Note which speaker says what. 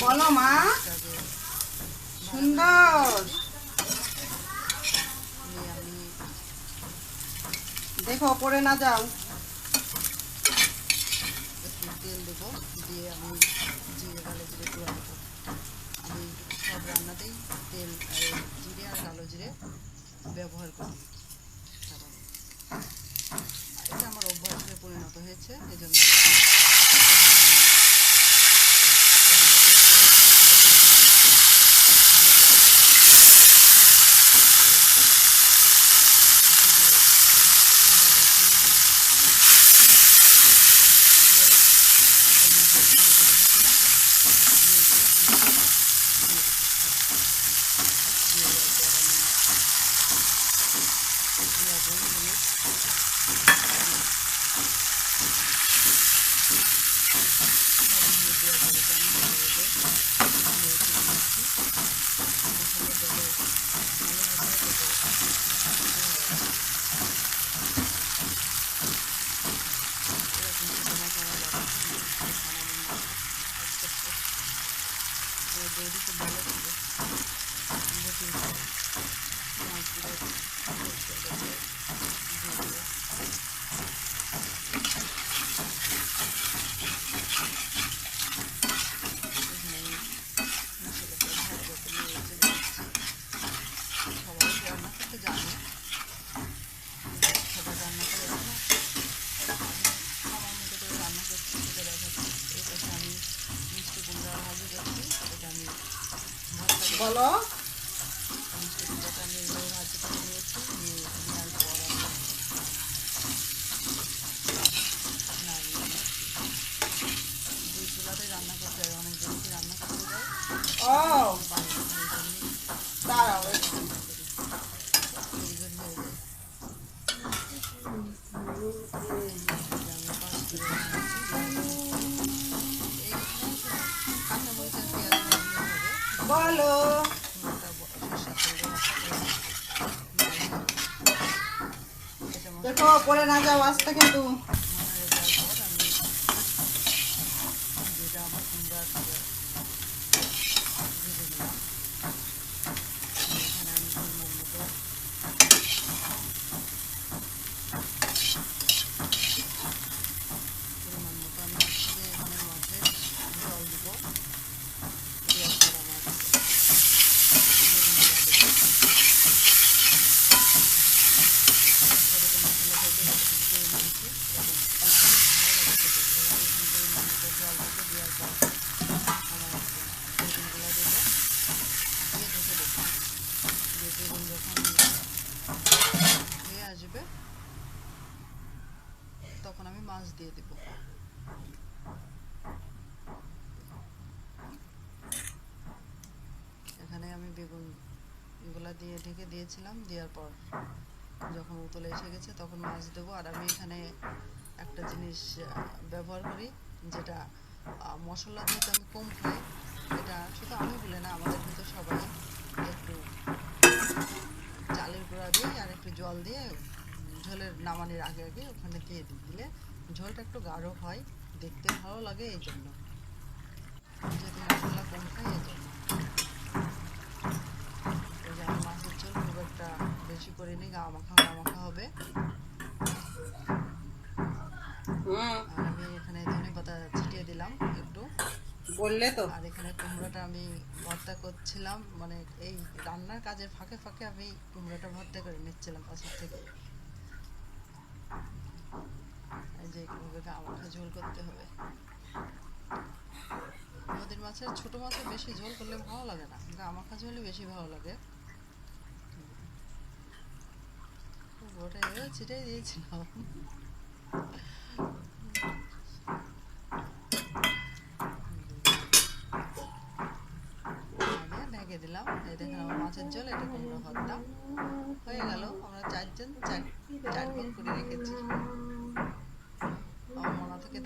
Speaker 1: বলো মা। সুন্দর। দেখো পড়ে না যাও।
Speaker 2: তেল দেবো দিয়ে আমি জিরে কালো জিরে গুঁড়া দেবো আমি সব রান্নাতেই তেল জিরে আর কালো জিরে ব্যবহার করি সাধারণত। আর এটা আমার অভ্যাসে পরিণত হয়েছে এই জন্য আমি বৌদিকে ভালো ছিল বুকিং Hello?
Speaker 1: বলো। দেখো পড়ে না যাও আসতে কিন্তু
Speaker 2: হয়ে যাওয়ার পর আমি যেটা আমার কুমড়া ছিল ভেজে নিলাম এখানে আমি পরিমাণ মতো পরিমাণ মতো আমি হচ্ছে যে এখানে মাছের জল দিব দেওয়ার পর আমার বেগুন দেওয়া দেবো ছোটো মশলা থেকে যতটুকু করে নিয়েছি এবং আমার ভালো লাগছে দেখতে আমি এখানে পরিমাণ মতো জল দেবো দেওয়ার পর আমার বেগুনগুলো দেবো দিয়ে ঢেকে দেবো দিয়ে বেগুন যখন হয়ে আসবে তখন আমি মাছ দিয়ে দেবো এখানে আমি বেগুনগুলা দিয়ে ঢেকে দিয়েছিলাম, দেওয়ার পর। যখন উতলে এসে গেছে, তখন মাছ দেবো আর আমি এখানে একটা জিনিস ব্যবহার করি, যেটা মশলা যেহেতু আমি কম খাই, এটা শুধু আমি বলে না, আমাদের কিন্তু সবাই একটু চালের গুঁড়া দিয়ে আর একটু জল দিয়ে ঝোলের নামানোর আগে আগে ওখানে দিয়ে দিই। দিলে ঝোলটা একটু গাঢ় হয়, দেখতে ভালো লাগে এই জন্য। যদি মশলা কম খাই, এই জন্য এই যে আমি মাছের ঝোল খুব একটা বেশি করে নিই গা মাখা গা মাখা হবে। আর আমি এখানে ধনে পাতা ছিটিয়ে দিলাম একটু।
Speaker 1: বললে তো।
Speaker 2: আর এখানে কুমড়োটা আমি ভর্তা করছিলাম মানে এই রান্নার কাজের ফাঁকে ফাঁকে আমি কুমড়োটা ভর্তা করে নিচ্ছিলাম পাশের থেকে। যে গা মাখা ঝোল করতে হবে। নদীর মাছের ছোট মাছের বেশি ঝোল করলে ভালো লাগে না। গা মাখা ঝোলই বেশি ভালো লাগে। 뭐래요? এও ছিটাই দিয়েছিলাম দিলাম মাছের ঝোল এটা কুমড়ো হয়ে আমরা চারজন চার চারজন করে রেখেছি মনে থেকে